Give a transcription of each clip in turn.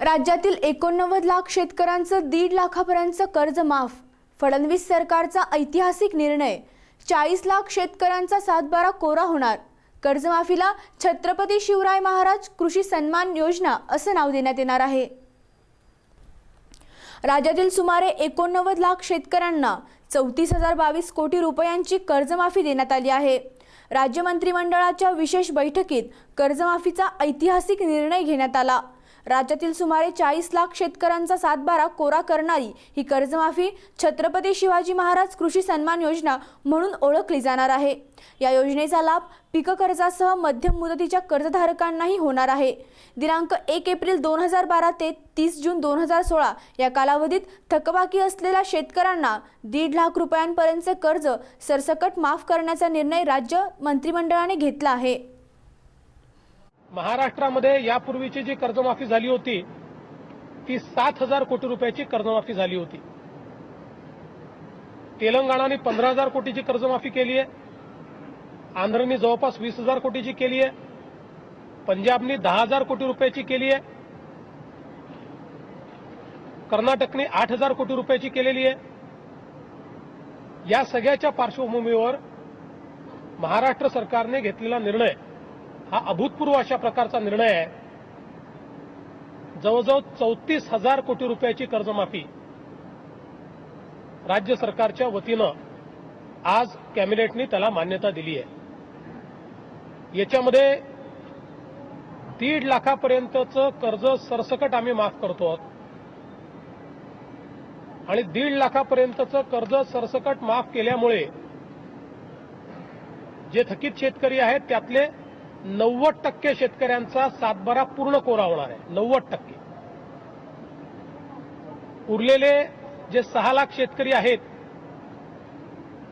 राज्यातील एकोणनव्वद लाख शेतकऱ्यांचं दीड लाखापर्यंतचं कर्ज माफ. फडणवीस सरकारचा ऐतिहासिक निर्णय. चाळीस लाख शेतकऱ्यांचा सातबारा कोरा होणार. कर्जमाफीला छत्रपती शिवराय महाराज कृषी सन्मान योजना असं नाव देण्यात येणार आहे. राज्यातील सुमारे एकोणनव्वद लाख शेतकऱ्यांना चौतीस हजार बावीस कोटी रुपयांची कर्जमाफी देण्यात आली आहे. राज्य मंत्रिमंडळाच्या विशेष बैठकीत कर्जमाफीचा ऐतिहासिक निर्णय घेण्यात आला. राज्यातील सुमारे चाळीस लाख शेतकऱ्यांचा सातबारा कोरा करणारी ही कर्जमाफी छत्रपती शिवाजी महाराज कृषी सन्मान योजना म्हणून ओळखली जाणार आहे. या योजनेचा लाभ पीक कर्जासह मध्यम मुदतीच्या कर्जधारकांनाही होणार आहे. दिनांक एक एप्रिल दोन हजार बारा ते तीस जून दोन हजार सोळा या कालावधीत थकबाकी असलेल्या शेतकऱ्यांना दीड लाख रुपयांपर्यंतचे कर्ज सरसकट माफ करण्याचा निर्णय राज्य मंत्रिमंडळाने घेतला आहे. महाराष्ट्रामध्ये यापूर्वीची जी कर्जमाफी झाली होती ती सात हजार कोटी रुपयाची कर्जमाफी झाली होती. तेलंगणाने पंधरा हजार कोटीची कर्जमाफी केली आहे. आंध्रनी जवळपास वीस हजार कोटीची केली आहे. पंजाबनी दहा हजार कोटी रुपयाची केली आहे. कर्नाटकने आठ हजार कोटी रुपयाची केलेली आहे. या सगळ्याच्या पार्श्वभूमीवर महाराष्ट्र सरकारने घेतलेला निर्णय हा अभूतपूर्व अशा प्रकारचा निर्णय आहे. जवळजवळ चौतीस हजार कोटी रुपयाची कर्जमाफी राज्य सरकारच्या वतीनं आज कॅबिनेटनी त्याला मान्यता दिली आहे. याच्यामध्ये दीड लाखापर्यंतचं कर्ज सरसकट आम्ही माफ करतो आहोत. आणि दीड लाखापर्यंतचं कर्ज सरसकट माफ केल्यामुळे जे थकीत शेतकरी आहेत त्यातले नव्वद टक्के शेतकऱ्यांचा सातबारा पूर्ण कोरा होणार आहे. नव्वद टक्के. उरलेले जे सहा लाख शेतकरी आहेत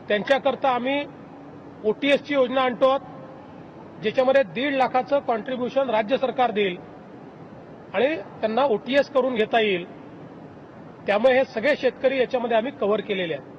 त्यांच्याकरता आम्ही ओटीएसची योजना आणतो आहोत, ज्याच्यामध्ये दीड लाखाचं कॉन्ट्रीब्युशन राज्य सरकार देईल आणि त्यांना ओटीएस करून घेता येईल. त्यामुळे हे सगळे शेतकरी याच्यामध्ये आम्ही कव्हर केलेले आहेत.